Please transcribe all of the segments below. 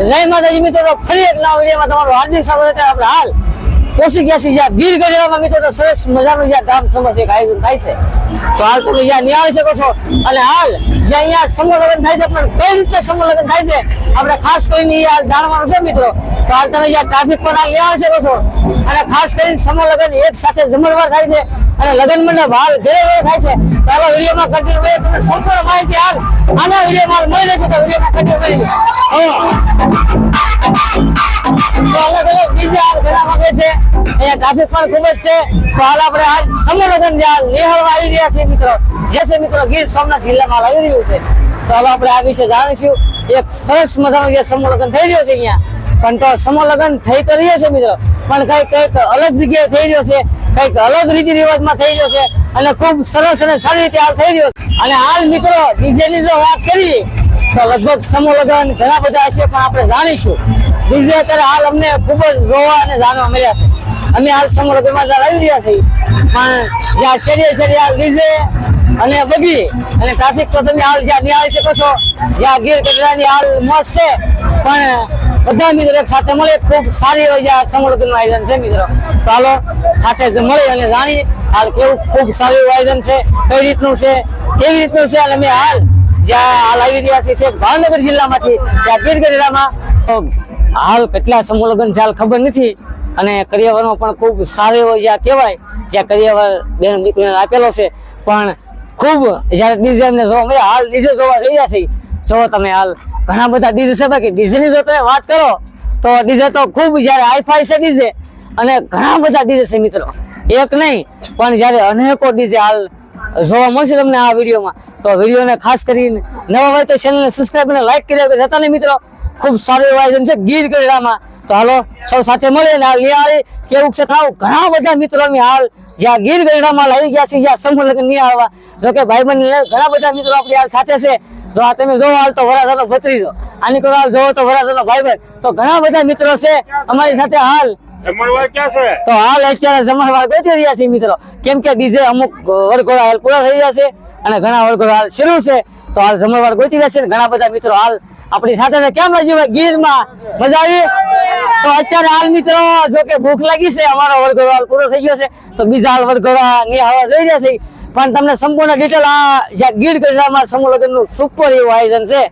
જય માતાજી મિત્રો ફરી એક નવા વિડીયોમાં તમારું હાર્દિક સ્વાગત છે. આપણે હાલ પહોંચી ગયા છે જ્યાં ગીર ગઢડામાં મિત્રો તો સરસ મજાનું જ્યાં ગામ સમજ એક આયોજન થાય છે. તો હાલ તમે જ્યાં આવી શકો છો. અને હાલ જ્યાં અહીંયા સમૂહ લગ્ન થાય છે, પણ કઈ રીતે સમૂહ લગ્ન થાય છે, આપણે ખાસ કરીને હાલ જાણવાનું છે મિત્રો. તો હાલ તમે જ્યાં ટ્રાફિક પર અહીંયા આવી શકો છો. અને ખાસ કરીને સમૂહ લગ્ન એક સાથે જમણવાર થાય છે, અને લગ્ન મંડપ હાલ ઘરે ઘરે થાય છે. તો હાલો વિડીયોમાં કન્ટિન્યુ કરીએ, તમને સંપૂર્ણ માહિતી હાલ આના વિડીયોમાં મળી લેશે તો વિડીયોમાં કન્ટિન્યુ કરી ટ્રાફિક પણ ખૂબ જ છે. તો હાલ આપણે સમૂહલગ્ન જ્યાં નિહાળવા આવી રહ્યા છીએ મિત્રો. જે છે મિત્રો ગીર સોમનાથ જિલ્લામાં આવી રહ્યું છે. તો હવે આપણે આ વિશે જાણીશું. એક સરસ મજાનું જે થઈ રહ્યો છે અહીંયા. પણ તો સમૂહલગ્ન થઈ તો રહ્યો છે મિત્રો. પણ કંઈક કંઈક અલગ જગ્યાએ થઈ રહ્યો છે. કંઈક અલગ રીતિ રિવાજમાં થઈ રહ્યો છે. અને ખૂબ સરસ અને સારી રીતે હાલ થઈ રહ્યો છે. અને હાલ મિત્રો ડીજે ની જો વાત કરીએ લગભગ સમૂહ લગ્ન ઘણા બધા હશે, પણ આપણે જાણીશું. બીજે અત્યારે હાલ અમને ખૂબ જ જોવા અને જાણવા મળ્યા છે. અમે હાલ સમૂહ લગ્નમાં ત્યાં આવી રહ્યા છીએ. પણ જ્યાં શેરીએ શેરીએ હાલ ડીજે અને બગી અને ટ્રાફિક તો તમે હાલ જ્યાં નિહાળી શકો છો, જ્યાં ગીર કચરાની હાલ મોજ છે. પણ બધા મિત્રો એક સાથે મળે, ખૂબ સારી હોય સમૂહ લગ્નનું આયોજન છે મિત્રો. તો હાલો, સાથે મળી અને જાણીએ હાલ કેવું ખૂબ સારું આયોજન છે, કઈ રીતનું છે, કેવી રીતનું છે, અને અમે હાલ જ્યાં હાલ આવી રહ્યા છે ઠેક ભાવનગર જિલ્લામાંથી, ત્યાં ગીર ગઢડામાં હાલ કેટલા સમુલગન છે હાલ ખબર નથી. અને કરિયાવરમાં પણ ખૂબ સારો એવો જ્યાં કહેવાય, જ્યાં કરિયાવર બેન દીકરીને આપેલો છે. પણ ખૂબ જ્યારે ડીજેને જોવા મળે હાલ ડીજે જોવા થઈ રહ્યા છે. જો તમે હાલ ઘણા બધા ડીજે છે, બાકી ડીઝેની જો તમે વાત કરો, તો ડીજે તો ખૂબ જ્યારે હાઈફાઈ છે ડીજે, અને ઘણા બધા ડીજે છે મિત્રો. એક નહીં, પણ જ્યારે અનેકો ડીજે હાલ જોવા મળશે તમને આ વિડીયોમાં. તો વિડીયોને ખાસ કરીને નવા હોય તો ચેનલને સબસ્ક્રાઈબ અને લાઈક કરી આપે રહેતા નહીં મિત્રો. ખૂબ સારું એવું આયોજન છે ગીર ગઢડામાં. તો હાલો, સૌ સાથે મળીએ ને હાલ નિહાળી કેવું છે ખાવ ઘણા બધા મિત્રો અમે હાલ જ્યાં ગીર ગઢડામાં લાવી ગયા છે જ્યાં સમૂહ લગ્ન નિહાળવા જો કે ભાઈબંધ ઘણા બધા મિત્રો આપણી હાલ સાથે છે. જો આ તમે જોવો હાલ તો વરાસાનો ભત્રીજો. આની હાલ જોવો તો વરાસાનો ભાઈબંધ તો ઘણા બધા મિત્રો છે અમારી સાથે હાલ તો હાલ અત્યારે જમણવાર બેસી રહ્યા છે મિત્રો. કેમ કે ડીજે અમુક વરઘોડા હાલ પૂરા થઈ રહ્યા અને ઘણા વરઘોડા હાલ શરૂ છે. તો હાલ જમણવાર ગોતી રહ્યા છે ઘણા બધા મિત્રો હાલ આપણી સાથે કેમ લાગ્યું ગીરમાં મજા આવી? તો અત્યારે હાલ મિત્રો, જો કે ભૂખ લાગી છે, અમારો વરઘોડો હાલ પૂરો થઈ ગયો છે. તો બીજા હાલની હવા જઈ રહ્યા છે. પણ તમને સંપૂર્ણ ડિટેલ આ ગીર ગઢડામાં સમૂહ લગ્નનું સુપર એવું આયોજન છે.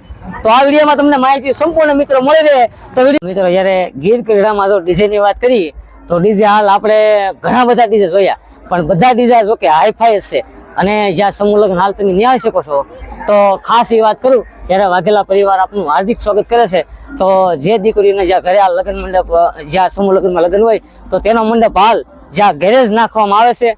તો આ વિડીયોમાં તમને માહિતી સંપૂર્ણ મિત્રો મળી રહે. તો મિત્રો, જ્યારે ગીર ક્રીડામાં જો ડીજે ની વાત કરીએ તો ડીજે હાલ આપણે ઘણા બધા ડીજે જોયા. પણ બધા ડીજે જો કે હાઈફાઈ છે અને જ્યાં સમૂહ હાલ તમે નિહાળી શકો છો. તો ખાસ એ વાત કરું, જ્યારે વાઘેલા પરિવાર આપનું હાર્દિક સ્વાગત કરે છે, તો જે દીકરીને જ્યાં ઘરે હાલ લગ્ન મંડપ, જ્યાં સમૂહ લગ્નમાં લગ્ન હોય, તો તેનો મંડપ હાલ જ્યાં ગેરેજ નાખવામાં આવે છે.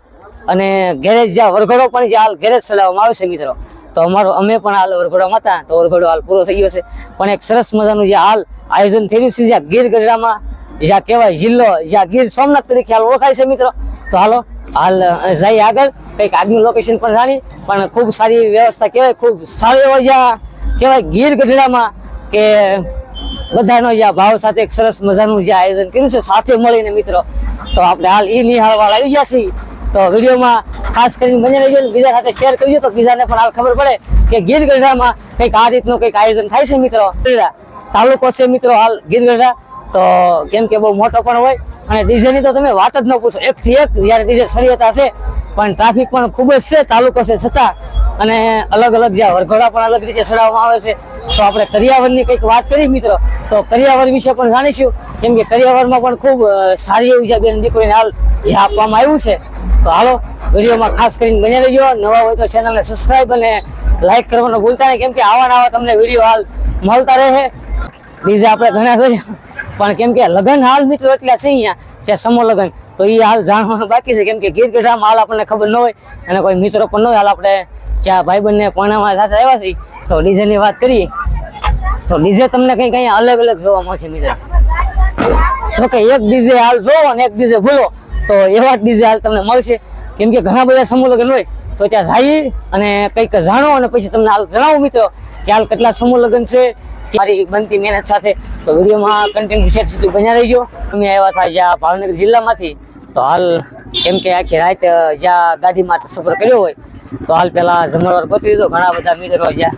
અને ગેરેજ જ્યાં વરઘોડો પણ જ્યાં હાલ ગેરેજ ચડાવવામાં આવે છે મિત્રો, તો અમારો અમે પણ હાલ વરઘોડામાં હતા, તો વરઘોડો હાલ પૂરો થઈ ગયો છે. પણ એક સરસ મજાનું જે હાલ આયોજન થયેલું છે, જ્યાં ગીર ગઢડામાં, જ્યાં કહેવાય જિલ્લો, જ્યાં ગીર સોમનાથ તરીકે હાલ ઓળખાય છે મિત્રો. તો હાલો, હાલ જઈએ આગળ. કંઈક આગનું લોકેશન પણ જાણી પણ ખૂબ સારી વ્યવસ્થા કહેવાય, ખૂબ સારું એવો જ્યાં કહેવાય ગીર ગઢડામાં કે બધાનો જ્યાં ભાવ સાથે એક સરસ મજાનું જે આયોજન કર્યું છે, સાથે મળીને મિત્રો. તો આપણે હાલ એ નિહાળવા આવી ગયા છીએ. તો વિડીયોમાં ખાસ કરીને બની રહેજો બીજા સાથે શેર કરજો તો બીજાને પણ હાલ ખબર પડે કે ગીર ગઢડામાં કંઈક આ રીતનું કંઈક આયોજન થાય છે મિત્રો. તાલુકો છે મિત્રો હાલ ગીર ગઢડા તો કેમ કે બહુ મોટો પણ હોય અને ડીજેની તો તમે વાત જ ન પૂછો. એક થી એક જ્યારે ડીજે સળિયતા છે, પણ ટ્રાફિક પણ ખૂબ જ છે, તાલુકો છે છતાં. અને અલગ અલગ જ્યાં વરઘોડા પણ અલગ રીતે ચડાવવામાં આવે છે. તો આપણે કરિયાવરની કંઈક વાત કરી મિત્રો. તો કરિયાવર વિશે પણ જાણીશું. કેમ કે કરિયાવરમાં પણ ખૂબ સારી એવી છે બેન દીકરીને હાલ જે આપવામાં આવ્યું છે. તો હાલો, વિડીયોમાં ખાસ કરીને બની રહેજો. નવા હોય તો ચેનલને સબસ્ક્રાઈબ અને લાઈક કરવાનું ભૂલતા નહીં. કેમ કે આવા નવા તમને વીડિયો હાલ મળતા રહે. બીજા આપણે ઘણા જોયા પણ કેમ કે લગ્ન હાલ મિત્રો એટલા છે અહીંયા જે સમો લગ્ન. તો એ હાલ જાણવાનું બાકી છે. કેમ કે ગીત ગઢામાં હાલ આપણને ખબર ન હોય અને કોઈ મિત્રો પણ ન હોય. હાલ આપણે જ્યાં ભાઈબંધને પરણામાં સાથે આવ્યા છીએ તો ડીજેની વાત કરીએ. તો ડીજે તમને કંઈક અહીંયા અલગ અલગ જોવા મળશે મિત્રો. જો કે એક ડીજે હાલ જોવો અને એક ડીજે ભૂલો. તો એવા ડીજે હાલ તમને મળશે. કેમ કે ઘણા બધા સમૂહ લગ્ન હોય. તો ત્યાં જઈએ અને કંઈક જાણો અને પછી તમને હાલ જણાવો મિત્રો કે હાલ કેટલા સમૂહ લગ્ન છે. મારી બનતી મહેનત સાથે તો વિડીયોમાં કન્ટેન્ટ સેટ સુધી બન્યા રહીજો. અમે આવ્યા હતા જ્યાં ભાવનગર જિલ્લામાંથી. તો હાલ કેમ કે આખી રાત જ્યાં ગાડીમાં સફર કર્યો હોય, તો હાલ પેલા જમણવાર ગોતવી દીધો ઘણા બધા મિત્રો જ્યાં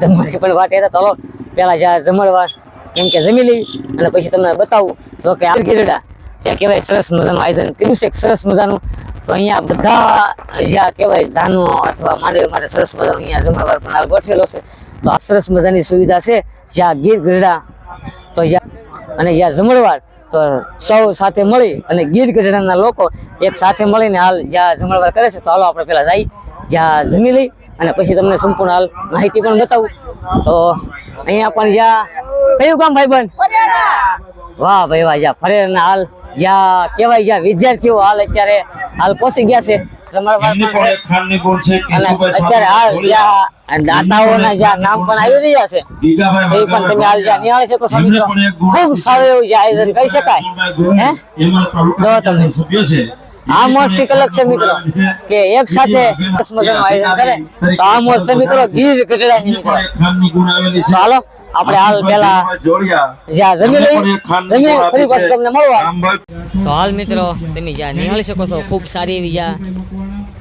જમવાની પણ વાટ હતા તો પહેલાં જ્યાં જમણવાર કેમ કે જમી લેવી અને પછી તમને બતાવું. તો કે આ ગીરડા, ત્યાં કહેવાય સરસ મજાનું આયોજન કર્યું છે. સરસ મજાનું, તો અહીંયા બધા જ્યાં કહેવાય ધાનો અથવા માંડવી માટે સરસ મજાનું અહીંયા જમણવાર પણ ગોઠવેલો છે. તો આ સરસ મજાની સુવિધા છે. જ્યાં ગીર ગઢડા, તો અને જ્યાં જમણવાર તો સૌ સાથે મળી અને ગીર ગઢડાના લોકો એક સાથે મળીને હાલ જ્યાં જમણવાર કરે છે, તો હાલો આપણે પેલા જઈ જ્યાં જમી લઈ અને પછી તમને સંપૂર્ણ હાલ માહિતી પણ બતાવું. તો અહીંયા પણ જ્યાં કયું કામ ભાઈ બન વાહ ભાઈ વાહ, જ્યાં ફરેરના હાલ જ્યાં કહેવાય જ્યાં વિદ્યાર્થીઓ હાલ અત્યારે હાલ પહોંચી ગયા છે. જમણવાર એમની પણ પણ છે એક ખાનની ગુણ છે અને કેશુભાઈ અત્યારે હાલ સામે જ્યાં દાતાઓના જ્યાં નામ પણ આવી રહ્યા છે એ પણ તમે હાલ જ્યાં નિહાળી શકો છો મિત્રો એમને પણ એક ગુણ ખૂબ સારું એવું જે આયોજન કહી શકાય. હે? જો તમે. આ મોજ કંઈક છે મિત્રો કે એક સાથે મજાનું આયોજન કરે. તો આ મિત્રો ગીર મિત્રો. આપણે હાલ પેલા જ્યાં જમી લઈ જમી ફરી પાછું તમને મળવા. તો હાલ મિત્રો તમે જ્યાં નિહાળી શકો છો ખૂબ સારી એવી જ્યાં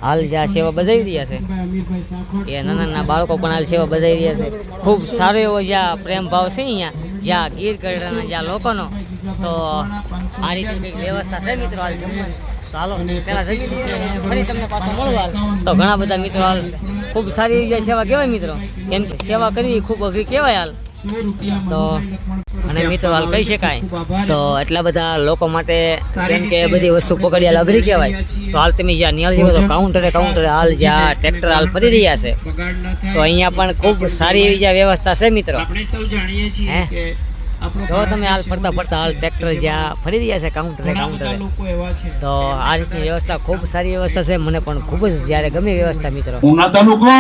હાલ જ્યાં સેવા બજાવી રહ્યા છે. એ નાના નાના બાળકો પણ હાલ સેવા બજાવી રહ્યા છે. ખૂબ સારો એવો જ્યાં પ્રેમ ભાવ છે અહીંયા, જ્યાં ગીર ગઢડાના જ્યાં લોકોનો, તો આ રીતે કંઈક વ્યવસ્થા છે મિત્રો હાલ જમવાની? તો હાલો, પહેલાં જમી ફરી તમને પાછો મળવા તો ઘણા બધા મિત્રો હાલ ખૂબ સારી રીતે સેવા કહેવાય મિત્રો. કેમ કે સેવા કરવી ખૂબ અઘરી કહેવાય હાલ. તો અને મિત્રો હાલ કહી શકાય. તો એટલા બધા લોકો માટે કેમ કે બધી વસ્તુ પકડી હાલ અઘરી કહેવાય. તો હાલ તમે જ્યાં નિહાળ જેવો તો કાઉન્ટરે કાઉન્ટરે હાલ જ્યાં ટ્રેક્ટર હાલ ફરી રહ્યા છે. તો અહીંયા પણ ખૂબ સારી એવી જ્યાં વ્યવસ્થા છે મિત્રો. આપણે સૌ જાણીએ હે? છીએ કે આપણો જો તમે હાલ ફરતા ફરતા હાલ ટ્રેક્ટર જ્યાં ફરી રહ્યા છે કાઉન્ટરે કાઉન્ટરે લોકો એવા છે તો આ રીતની વ્યવસ્થા ખૂબ સારી વ્યવસ્થા છે મને પણ ખૂબ જ જ્યારે ગમે વ્યવસ્થા મિત્રો. ઉના તાલુકો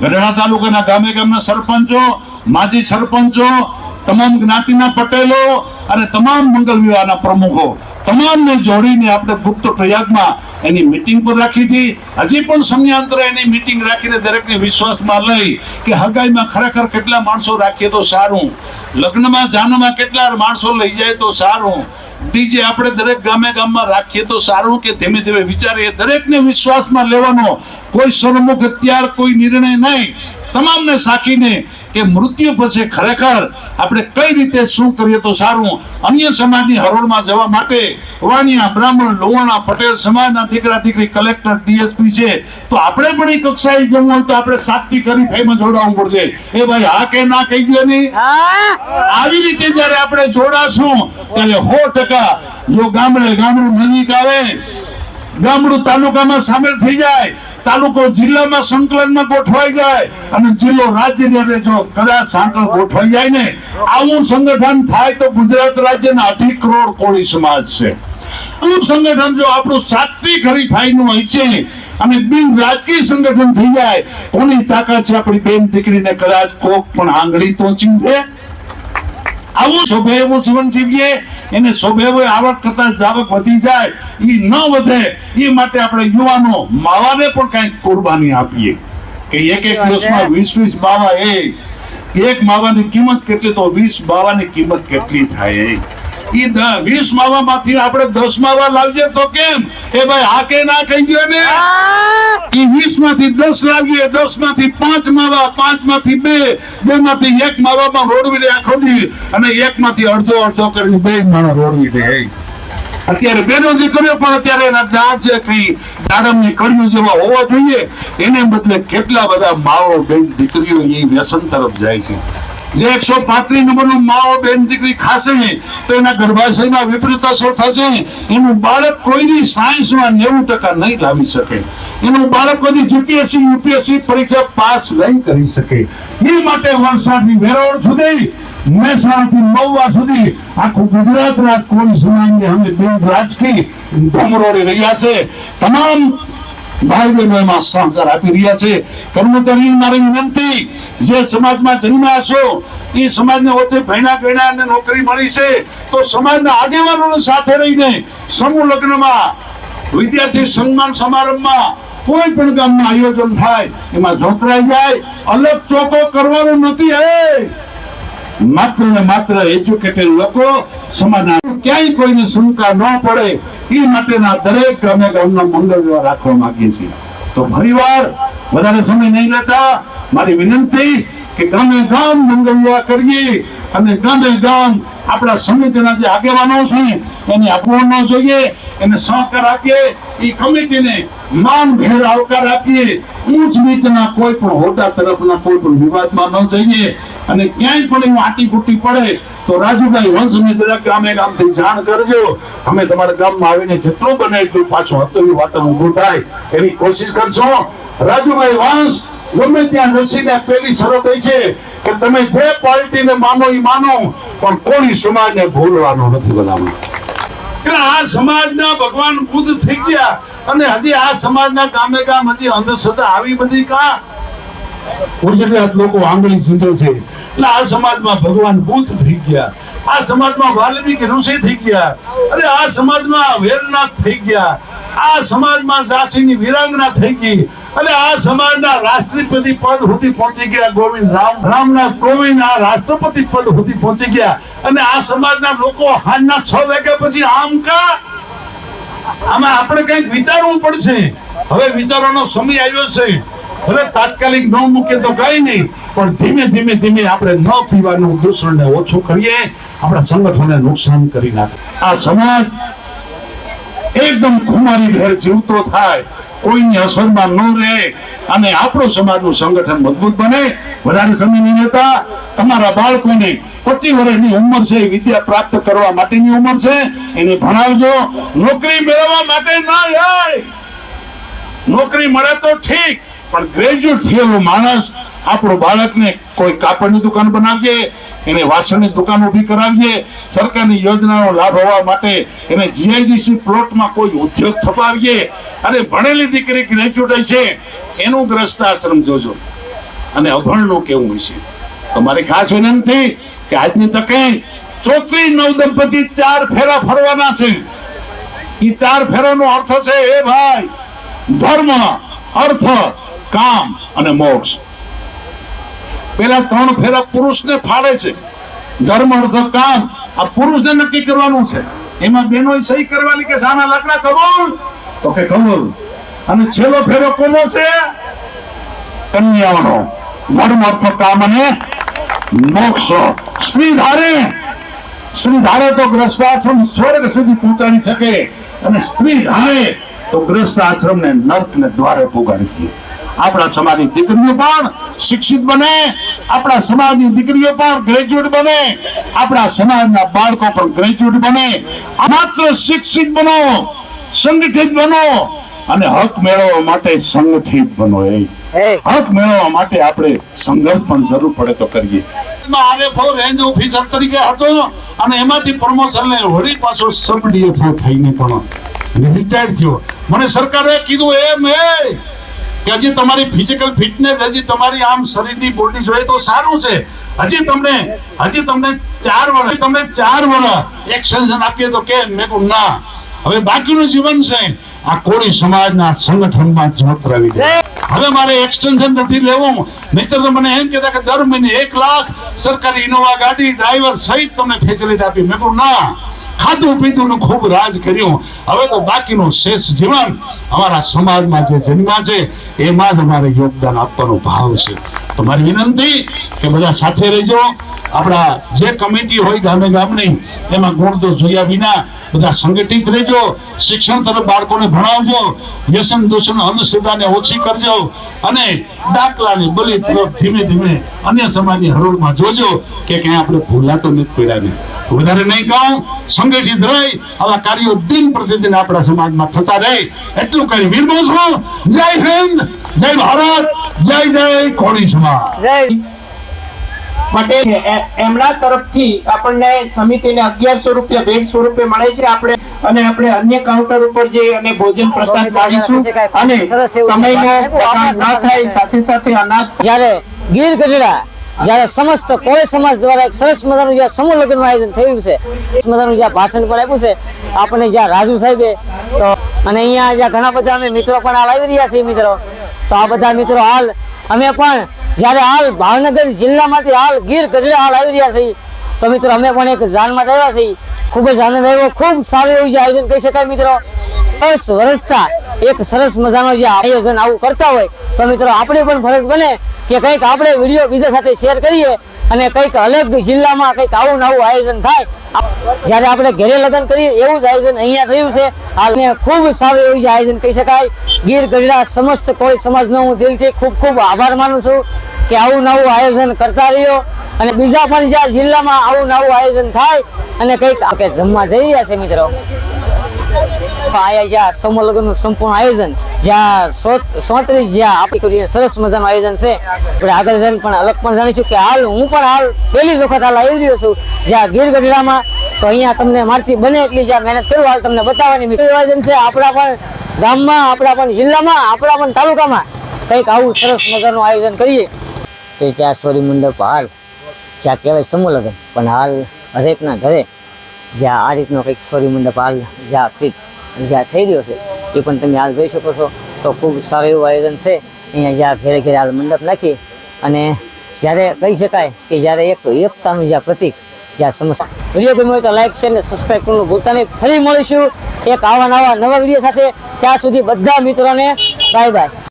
ગઢડા તાલુકાના ગામે ગામના સરપંચો, માજી સરપંચો, તમામ જ્ઞાતિના પટેલો અને તમામ મંગલ વિવાહના પ્રમુખો, તમામને જોડીને આપણે ગુપ્ત પ્રયાગમાં એની મિટિંગ પણ રાખી હતી. હજી પણ સમયાંતરે એની મિટિંગ રાખીને દરેકને વિશ્વાસમાં લઈ કે હગાઈમાં ખરેખર કેટલા માણસો રાખીએ તો સારું. લગ્નમાં, જાનમાં કેટલા માણસો લઈ જાય તો સારું. ડીજે આપણે દરેક ગામે ગામમાં રાખીએ તો સારું કે ધીમે ધીમે વિચારીએ. દરેકને વિશ્વાસમાં લેવાનો કોઈ સરમુખ અત્યાર કોઈ નિર્ણય નહીં. તમામને સાકીને કે મૃત્યુ પછી ખરેખર આપણે કઈ રીતે શું કરીએ તો સારું? અન્ય સમાજની હરોળમાં જવા માટે વાણિયા બ્રાહ્મણ લોવાણા પટેલ સમાજના દીકરા દીકરી કલેક્ટર ડીએસપી છે. તો આપણે પણ એ કક્ષાએ જવું હોય તો આપણે સાતથી કરી ફાઈમાં જોડાવવું પડશે. એ ભાઈ હા કે ના કહી દે નહીં આવી રીતે જ્યારે આપણે જોડાશું ત્યારે સો ટકા જો ગામડે ગામડું નજીક આવે ગામડું તાલુકામાં સામેલ થઈ જાય તાલુકો જિલ્લામાં સંકલનમાં ગોઠવાઈ જાય અને જિલ્લો રાજ્યની અંદર જો કદાચ સાંકળ ગોઠવાઈ જાય ને, આવું સંગઠન થાય તો ગુજરાત રાજ્યના અઢી કરોડ કોળી સમાજ છે. આવું સંગઠન જો આપણું સાત્વિક હરીફાઈનું હોય છે અને બિન રાજકીય સંગઠન થઈ જાય, કોની તાકાત છે આપણી બેન દીકરીને કદાચ કોક પણ આંગળી તો ચીંધે? આવું શોભે એવું જીવન જીવીએ એને શોભે આવક કરતા જાવક વધી જાય એ ન વધે એ માટે આપણે યુવાનો માવાને પણ કંઈક કુરબાની આપીએ. કે એક એક દિવસમાં વીસ વીસ બાવા એ એક માવાની કિંમત કેટલી તો વીસ બાવાની કિંમત કેટલી થાય ઈ વીસ માવામાંથી આપણે દસ માવા લાવજે તો કેમ? એ ભાઈ હા કે ના કહી દો ને. ઈ વીસમાંથી દસ લાવીએ દસમાંથી પાંચ માવા પાંચમાંથી બે બે માંથી એક માવામાં રોડવી દે આખો દી. અને એક માંથી અડધો અડધો કરીને બે માણસ રોડવી દે અત્યારે બેનો દીકરીઓ પણ અત્યારે એના દાંત જે કઈ દાડમની કડીઓ જેવા હોવા જોઈએ. એને બદલે કેટલા બધા માવો બેન દીકરીઓ એ વ્યસન તરફ જાય છે. જે એકસો પાંત્રીસ નંબરનું માઓ બેન દીકરી ખાશે તો એના ગર્ભાશયમાં વિપરીત થશે એનું બાળક કોઈની સાયન્સમાં નેવું ટકા નહીં લાવી શકે. એનું બાળક કોઈ જીપીએસસી, યુપીએસસી પરીક્ષા પાસ નહીં કરી શકે. એ માટે વલસાડની વેરાવળ સુધી, મહેસાણાથી મહુવા સુધી, આખું ગુજરાત રાજકોટ સમાજને અમે બિન રાજકીય ધમરોડી રહ્યા છે. તમામ ભાઈ બહેનો સહકાર આપી રહ્યા છે. કર્મચારી મારી વિનંતી, જે સમાજમાં જન્મ્યા છો, એ સમાજને ઓતે ભણ્યા ગણા અને નોકરી મળી છે, તો સમાજના આગેવાનોને સાથે રહીને સમૂહ લગ્નમાં, વિદ્યાર્થી સન્માન સમારંભમાં કોઈ પણ ગામમાં આયોજન થાય, એમાં જોતરાઈ જાય. અલગ ચોકો કરવાનું નથી હે. માત્ર ને માત્ર એજ્યુકેટેડ લોકો સમાજના ક્યાંય કોઈને શંકા ન પડે, એ માટેના દરેક અમે ગામના મંગળ વ્યવહાર રાખવા માંગીએ છીએ. તો ફરીવાર વધારે સમય નહીં લેતા, મારી વિનંતી કે ગામે ગામ મંગળ વ્યવહાર કરીએ અને ગામે ગામ આપણા સમિતિના જે આગેવાનો છે, એની અપૂર્ણ ન જોઈએ, એને સહકાર આપીએ એ કમિટીને માન ભેર આવકાર આપીએ. ઊંચ નીચના કોઈ પણ હોદ્દા તરફના કોઈ પણ વિવાદમાં ન જઈએ. અને ક્યાંય પણ એવું આટી કુટી પડે તો રાજુભાઈ વંશને દરેક ગામે ગામથી જાણ કરજો. અમે તમારા ગામમાં આવીને જેટલું બને એટલું પાછું હતું વાત ઊભું થાય એની કોશિશ કરશો. રાજુભાઈ વંશ, ગમે ત્યાં રસીને પેલી શરત એ છે કે તમે જે પાર્ટીને માનો એ માનો, પણ કોળી સમાજને ભૂલવાનો નથી બધામાં એટલે આ સમાજના ભગવાન બુદ્ધ થઈ ગયા અને હજી આ સમાજના ગામે ગામ હજી અંધશ્રદ્ધા આવી બધી કા? આ સમાજમાં ભગવાન બુદ્ધ થઈ ગયા. રાષ્ટ્રપતિ પદ સુધી પહોંચી ગયા. ગોવિંદ રામ રામનાથ કોવિંદ આ રાષ્ટ્રપતિ પદ સુધી પહોંચી ગયા. અને આ સમાજના લોકો હાલના છ વાગ્યા પછી આમ કા? આમાં આપણે કંઈક વિચારવું પડશે. હવે વિચારવાનો સમય આવ્યો છે. ભલે તાત્કાલિક ન મૂકે તો કઈ નહીં, પણ ધીમે ધીમે ધીમે આપણે ન પીવાનું દૂષણને ઓછું કરીએ, આપણા સંગઠનને નુકસાન કરી નાખે. આ સમાજ એકદમ ખુમારી ભેર જીવતો થાય, કોઈની અસરમાં ન રહે, અને આપણો સમાજનું સંગઠન મજબૂત બને. વધારે સમયની નેતા તમારા બાળકોને પચીસ વર્ષની ઉંમર છે વિદ્યા પ્રાપ્ત કરવા માટેની ઉંમર છે, એને ભણાવજો. નોકરી મેળવવા માટે ના જાય. નોકરી મળે તો ઠીક પણ ગ્રેજ્યુએટ થયેલો માણસ આપણો બાળકને કોઈ કાપડની દુકાન બનાવીએ, એને વાસણની દુકાન ઊભી કરાવીએ, સરકારની યોજનાનો લાભ હોવા માટે એને જીઆઈડીસી પ્લોટમાં કોઈ ઉદ્યોગ થપાવીએ. અને ભણેલી દીકરી ગ્રેજ્યુએટ છે, એનું ગ્રસ્ત આશ્રમ જોજો. અને અભણનું કેવું હશે તમારી ખાસ વિનંતી કે આજની તકે ચોત્રીસ નવ દંપતી ચાર ફેરા ફરવાના છે. એ ચાર ફેરાનો અર્થ છે, એ ભાઈ, ધર્મ, અર્થ કામ અને મોક્ષ. પેલા ત્રણ ફેરા પુરુષને ફાળે છે. ધર્મ, અર્થ, કામ આ પુરુષને નક્કી કરવાનું છે. એમાં બેનો સહી કરવાની કે સાના લગ્ન કબૂલ તો કે કબૂલ અને છેલ્લો ફેરો કોનો છે? કન્યાઓનો. ધર્મ, અર્થ, કામ અને મોક્ષ. સ્ત્રી ધારે. સ્ત્રી ધારે તો ગ્રસ્ત આશ્રમ સ્વર્ગ સુધી પહોંચાડી શકે. અને સ્ત્રી ધારે તો ગ્રસ્ત આશ્રમને નર્ક ને દ્વારે પોગાડી દે. આપણા સમાજની દીકરીઓ પણ શિક્ષિત બને આપણા સમાજની દીકરીઓ પણ ગ્રેજ્યુએટ બને આપણા સમાજના બાળકો પણ ગ્રેજ્યુએટ બને. માત્ર શિક્ષિત બનો સંગઠિત બનો અને હક મેળવવા માટે સંગઠિત બનો એ. હક મેળવવા માટે આપણે સંઘર્ષ પણ જરૂર પડે તો કરીએ. આરએફઓ રેન્જ ઓફિસર તરીકે હતો અને એમાંથી પ્રમોશન લઈ વળી પાછો સબ ડીએફઓ થઈને પણ રિટાયર્ડ થયો. મને સરકારે કીધું એમ એ કે તમારી ફિઝિકલ ફિટનેસ હજી તમારી આમ શરીરની બોડી જોઈએ તો સારું છે. હજી તમને હજી તમને ચાર વર્ષ તમને ચાર વર્ષ એક્સટેન્શન આપીએ તો કે મેં કહું, ના, હવે બાકીનું જીવન છે. આ કોળી સમાજના સંગઠનમાં જોતરાવી દે. હવે મારે એક્સટેન્શન નથી લેવું. નહીતર તો મને એમ કહેતા કે દર મહિને એક લાખ સરકારી ઇનોવા ગાડી ડ્રાઈવર સહિત તમને ફેસિલિટી આપી મેં કહું, ના ખાધું પીધું ને ખૂબ રાજ કર્યું. હવે તો બાકીનું શેષ જીવન અમારા સમાજમાં જે જન્મા છે, એમાં જ અમારે યોગદાન આપવાનો ભાવ છે. તમારી વિનંતી કે બધા સાથે રહેજો. આપણા જે કમિટી હોય ગામે ગામની, એમાં ગુણ તો જોયા વિના બધા સંગઠિત રહેજો. શિક્ષણ તરફ બાળકોને ભણાવજો. વ્યસન દૂષણ અંધશ્રદ્ધાને ઓછી કરજો અને દાખલાની બલી તરફ ધીમે ધીમે અન્ય સમાજની હરોળમાં જોજો કે ક્યાંય આપણે ભૂલાતો નથી પીડાને વધારે નહીં કહું, સંગઠિત રહી, આવા કાર્યો દિન પ્રતિદિન આપણા સમાજમાં થતા રહે. એટલું કરી વિરમો છું. જય હિન્દ, જય ભારત. જય જય કોળી સમાજ. જય. પટેલ છે એમના તરફથી આપણને સમિતિને અગિયારસો રૂપિયા ભેટ સ્વરૂપે મળે છે. આપણે અને આપણે અન્ય કાઉન્ટર ઉપર જઈ અને ભોજન પ્રસાદ પાડીશું અને સમયનો બગાડ ના થાય સાથે સાથે અનાજ જ્યારે ગીર ગઢડા જ્યારે સમસ્ત કોઈ સમાજ દ્વારા એક સરસ મજાનું જ્યાં સમૂહ લગ્નનું આયોજન થયું છે સરસ મજાનું જ્યાં ભાષણ પણ આપ્યું છે. આપણને જ્યાં રાજુ સાહેબે તો અને અહીંયા જ્યાં ઘણા બધા અમે મિત્રો પણ આ આવી રહ્યા છીએ મિત્રો. તો આ બધા મિત્રો હાલ, અમે પણ જ્યારે હાલ ભાવનગર જિલ્લામાંથી હાલ ગીર ગઢડા હાલ આવી રહ્યા છીએ, તો મિત્રો અમે પણ એક જાનમાં રહ્યા છીએ. ખૂબ જ આનંદ આવ્યો, ખૂબ સારું એવું જે આયોજન કહી શકાય મિત્રો. દસ વર્ષતા એક સરસ મજાનો જે આયોજન આવું કરતા હોય, તો મિત્રો આપણી પણ ફરજ બને કે કંઈક આપણે વીડિયો બીજા સાથે શેર કરીએ અને કંઈક અલગ જિલ્લામાં કંઈક આવું નવું આયોજન થાય. જ્યારે આપણે ઘરે લગ્ન કરીએ, એવું જ આયોજન અહીંયા થયું છે. હાલને ખૂબ સારું એવું જે આયોજન કહી શકાય. ગીર ગઢડા સમસ્ત કોઈ સમાજનો હું દિલથી ખૂબ ખૂબ આભાર માનું છું કે આવું નવું આયોજન કરતા રહ્યો. અને બીજા પણ જ્યાં જિલ્લામાં આવું નવું આયોજન થાય અને કંઈક આપણે જમવા જઈ રહ્યા છે મિત્રો. આયા જ્યાં સમૂહ લગ્નનું સંપૂર્ણ આયોજન, જ્યાં સોત્રીસ જ્યાં આપણી સરસ મજાનું આયોજન છે, આપણે આગળ જઈને પણ અલગ પણ જાણીશું કે હાલ હું પણ હાલ પહેલી જ વખત હાલ આવી રહ્યો છું, જ્યાં ગીર ગઢડામાં. તો અહીંયા તમને મારથી બને એટલી જ્યાં મહેનત કરું, હાલ તમને બતાવવાની આયોજન છે, આપણા પણ ગામમાં, આપણા પણ જિલ્લામાં, આપણા પણ તાલુકામાં કંઈક આવું સરસ મજાનું આયોજન કરીએ. કે ત્યાં સોરી મંડપ હાલ, જ્યાં કહેવાય સમૂહ લગ્ન પણ હાલ હરેકના ઘરે જ્યાં આ રીતનો કંઈક સોરી મંડપ હાલ, જ્યાં ફિટ જ્યાં થઈ રહ્યો છે, એ પણ તમે હાલ જોઈ શકો છો. તો ખૂબ સારું એવું આયોજન છે. અહીંયા જ્યાં ઘેરે ઘેરે હાલ મંડપ નાખી અને જ્યારે કહી શકાય કે જ્યારે એક એકતાનું જ્યાં પ્રતિક, જ્યાં સમસ્યા. વીડિયો ગમ્યો હોય તો લાઈક છે અને સબસ્ક્રાઈબ કરવાનું ભૂલતા નહીં. ફરી મળીશું એક આવા નવા નવા વીડિયો સાથે. ત્યાં સુધી બધા મિત્રોને બાય બાય